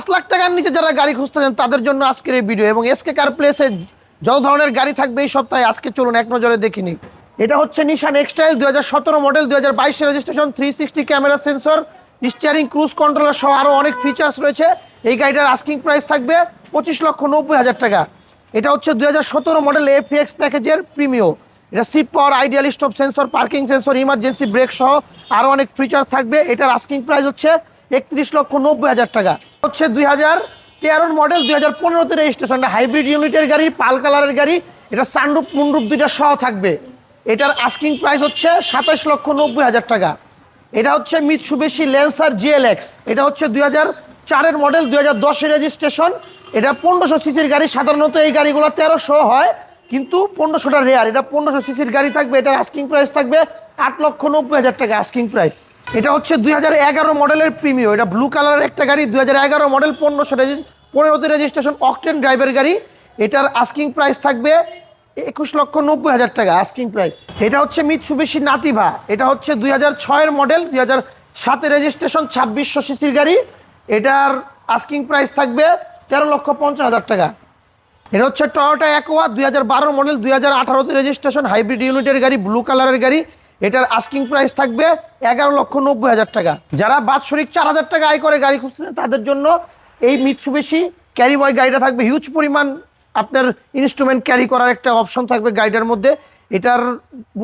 পাঁচ লাখ টাকার নিচে যারা গাড়ি খুঁজতেছেন তাদের জন্য আজকের এই ভিডিও এবং এসকে কার প্লেসে যত ধরনের গাড়ি থাকবে এই সপ্তাহে, আজকে চলুন এক নজরে দেখিনি এটা হচ্ছে নিশান এক্সটাইল দু হাজার সতেরো মডেল দু হাজার বাইশে registration three sixty camera sensor steering cruise controller সহ আরও অনেক ফিচার্স রয়েছে। এই গাড়িটার আস্কিং প্রাইস থাকবে পঁচিশ লক্ষ নব্বই হাজার টাকা। এটা হচ্ছে দু হাজার সতেরো মডেল এফিএক্স প্যাকেজের প্রিমিও এটা seat power idle stop sensor parking sensor emergency brake সহ আরও অনেক ফিচার থাকবে। এটার আস্কিং প্রাইস হচ্ছে একত্রিশ লক্ষ নব্বই হাজার টাকা। হচ্ছে দুই হাজার তেরোর মডেল দুই হাজার পনেরোতে রেজিস্ট্রেশনটা হাইব্রিড ইউনিটের গাড়ি, পাল কালারের গাড়ি, এটা সানরূপ মুন্ডুপ দুইটা সহ থাকবে। এটার আস্কিং প্রাইস হচ্ছে সাতাশ লক্ষ নব্বই হাজার টাকা। এটা হচ্ছে মিৎসুবেশি ল্যান্সার জিএলএক্স এটা হচ্ছে দুই হাজার চারের মডেল দুই হাজার দশের রেজিস্ট্রেশন এটা পনেরোশো সিসির গাড়ি, সাধারণত এই গাড়িগুলো তেরোশো হয়, কিন্তু পনেরোশোটা রেয়ার এটা পনেরোশো সিসির গাড়ি থাকবে, এটার আস্কিং প্রাইস থাকবে আট লক্ষ নব্বই হাজার টাকা আস্কিং প্রাইস এটা হচ্ছে দুই হাজার এগারো মডেলের প্রিমিও। এটা ব্লু কালারের একটা গাড়ি, দুই হাজার এগারো মডেল পনেরোশো পনেরোতে রেজিস্ট্রেশন অকটেন ড্রাইভের গাড়ি। এটার আস্কিং প্রাইস থাকবে একুশ লক্ষ নব্বই হাজার টাকা আস্কিং প্রাইস এটা হচ্ছে মিৎসুবিশি নাতিভা এটা হচ্ছে দুই হাজার ছয়ের মডেল দুই হাজার সাতে রেজিস্ট্রেশন ছাব্বিশশো সিসির গাড়ি। এটার আস্কিং প্রাইস থাকবে তেরো লক্ষ পঞ্চাশ হাজার টাকা। এটা হচ্ছে টয়োটা অ্যাকোয়া দুই হাজার বারো মডেল দুই হাজার আঠারোতে রেজিস্ট্রেশন হাইব্রিড ইউনিটের গাড়ি ব্লু কালারের গাড়ি। এটার আস্কিং প্রাইস থাকবে এগারো লক্ষ নব্বই হাজার টাকা। যারা বাৎসরিক চার হাজার টাকা আয় করে গাড়ি খুঁজতেছেন, তাদের জন্য এই মিৎসুবেশি ক্যারি বয় গাড়িটা থাকবে। হিউজ পরিমাণ আপনার ইনস্ট্রুমেন্ট ক্যারি করার একটা অপশন থাকবে গাড়িটার মধ্যে। এটার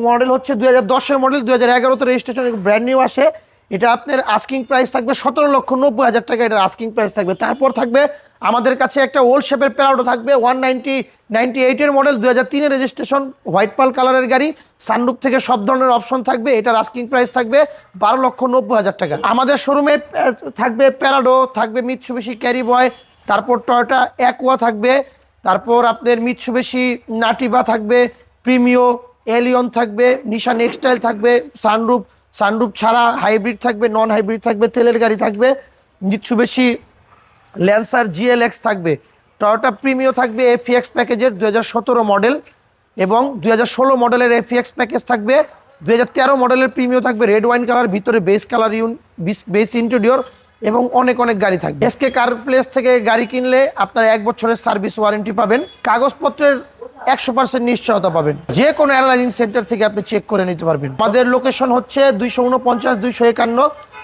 মডেল হচ্ছে দুই হাজার দশের মডেল দু হাজার এগারোতে রেজিস্ট্রেশন ব্র্যান্ড নিউ আসে। এটা আপনার আস্কিং প্রাইস থাকবে সতেরো লক্ষ নব্বই হাজার টাকা, এটার আস্কিং প্রাইস থাকবে। তারপর থাকবে আমাদের কাছে একটা ওল্ড শেপের প্যারাডো থাকবে ওয়ান নাইনটি নাইনটি এইটের মডেল দু হাজার তিনের রেজিস্ট্রেশন হোয়াইট পাল কালারের গাড়ি সানরুপ থেকে সব ধরনের অপশন থাকবে, এটার আস্কিং প্রাইস থাকবে বারো লক্ষ নব্বই হাজার টাকা। আমাদের শোরুমে থাকবে প্যারাডো থাকবে মিৎসুবেশি ক্যারি বয় তারপর টয়টা অ্যাকোয়া থাকবে, তারপর আপনার মিৎসুবেশি নাটিবা থাকবে প্রিমিও এলিয়ন থাকবে নিশান এক্সটাইল থাকবে সানরুপ সানরুপ ছাড়া হাইব্রিড থাকবে নন হাইব্রিড থাকবে, তেলের গাড়ি থাকবে নিচ্ছু বেশি ল্যান্সার জিএলএক্স থাকবে, টয়োটা প্রিমিও থাকবে, এফিএক্স প্যাকেজের দুই হাজার সতেরো মডেল এবং দু হাজার ষোলো মডেলের এফিএক্স প্যাকেজ থাকবে, দুই হাজার তেরো মডেলের প্রিমিও থাকবে, রেড ওয়াইন কালার, ভিতরে বেস কালার ইউন, বেস ইন্টেরিয়র এবং অনেক অনেক গাড়ি থাকবে। এসকে কার প্লেস থেকে গাড়ি কিনলে আপনারা এক বছরের সার্ভিস ওয়ারেন্টি পাবেন। কাগজপত্রের একশো পার্সেন্ট নিশ্চয়তা পাবেন। যে কোনো অ্যানালাইজিং সেন্টার থেকে আপনি চেক করে নিতে পারবেন। আমাদের লোকেশন হচ্ছে দুইশো উনপঞ্চাশ দুইশো একান্ন,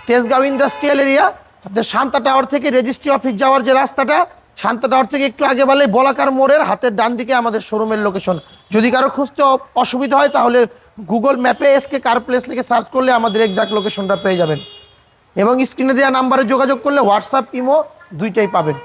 তেজগাঁও ইন্ডাস্ট্রিয়াল এরিয়া আপনার শান্তা টাওয়ার থেকে রেজিস্ট্রি অফিস যাওয়ার যে রাস্তাটা, শান্তা টাওয়ার থেকে একটু আগে বলে বলাকার মোড়ের হাতের ডান দিকে আমাদের শোরুমের লোকেশন যদি কারও খুঁজতে অসুবিধা হয়, তাহলে গুগল ম্যাপে এসকে কার প্লেস লিখে সার্চ করলে আমাদের এক্সাক্ট লোকেশনটা পেয়ে যাবেন। এবং স্ক্রিনে দেওয়া নাম্বারে যোগাযোগ করলে হোয়াটসঅ্যাপ ইমো দুইটাই পাবেন।